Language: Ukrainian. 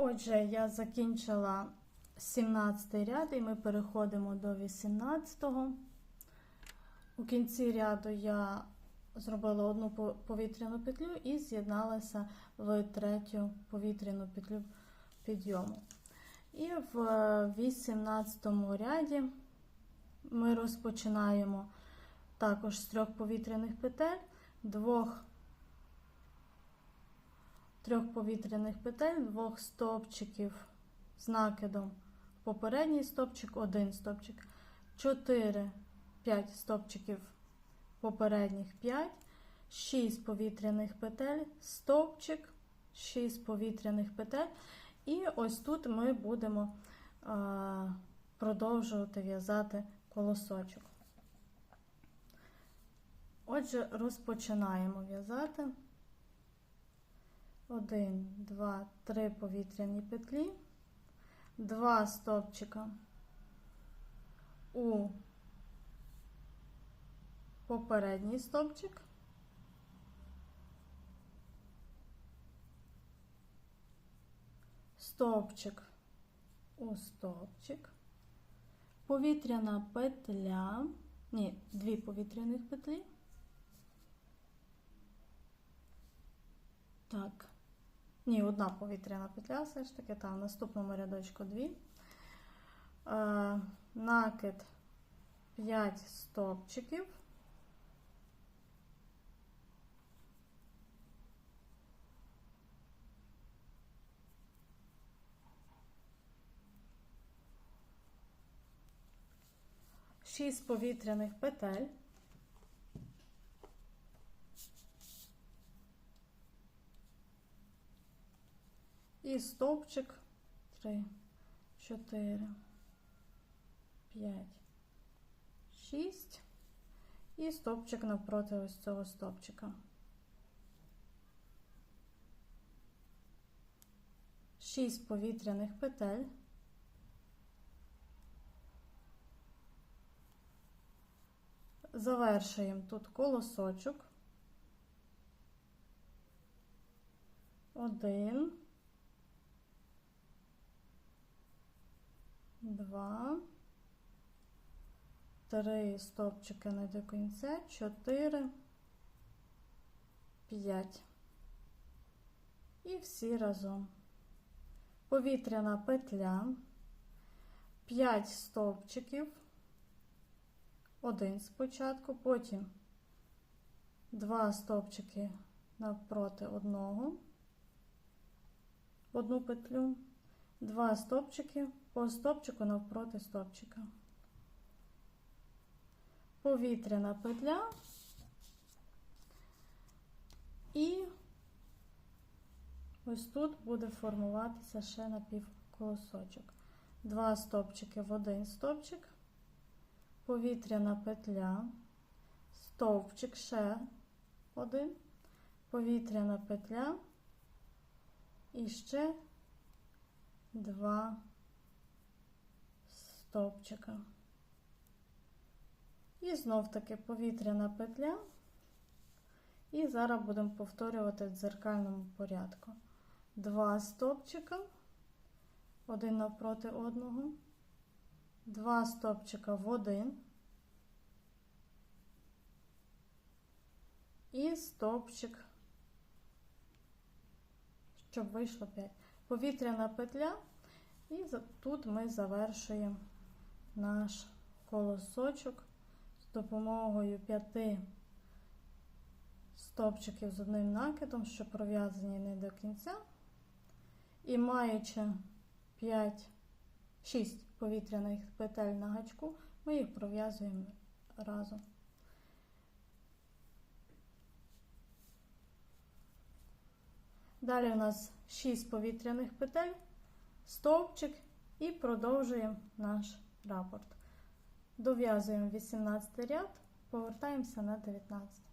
Отже, я закінчила 17 ряд і ми переходимо до 18-го. У кінці ряду я зробила одну повітряну петлю і з'єдналася в третю повітряну петлю підйому. І в 18 ряді ми розпочинаємо також з трьох повітряних петель, двох трьох повітряних петель, двох стовпчиків з накидом попередній стовпчик, один стовпчик, 4, 5 стовпчиків попередніх 5, 6 повітряних петель, стовпчик, 6 повітряних петель. І ось тут ми будемо а, продовжувати в'язати колосочок. Отже, розпочинаємо в'язати. 1, 2, 3 повітряні петлі, 2 стовпчика у попередній стовпчик, стовпчик у стовпчик, повітряна петля, ні, дві повітряних петлі. Так. Ні, одна повітряна петля, все ж таки, там в наступному рядочку дві. Е, накид 5 стовпчиків. Шість повітряних петель. І стовпчик 3, 4, 5, 6. І стовпчик навпроти ось цього стовпчика. 6 повітряних петель. Завершуємо тут колосочок. Один. Два, три стовпчики не до кінця, чотири, п'ять. І всі разом. Повітряна петля, 5 стовпчиків, один спочатку, потім два стовпчики навпроти одного, одну петлю, два стовпчики по стовпчику навпроти стовпчика. Повітряна петля. І ось тут буде формуватися ще напівколосочок. Два стовпчики в один стовпчик, повітряна петля, стовпчик ще один, повітряна петля. І ще два стовпчика. І знов таки повітряна петля. І зараз будемо повторювати в дзеркальному порядку. Два стовпчика, один навпроти одного, два стовпчика в один. І стовпчик, щоб вийшло 5. Повітряна петля. І тут ми завершуємо наш колосочок з допомогою п'яти стовпчиків з одним накидом, що пров'язані не до кінця. І маючи 5, 6 повітряних петель на гачку, ми їх пров'язуємо разом. Далі у нас 6 повітряних петель, стовпчик і продовжуємо наш рапорт. Дов'язуємо 18 ряд, повертаємося на 19.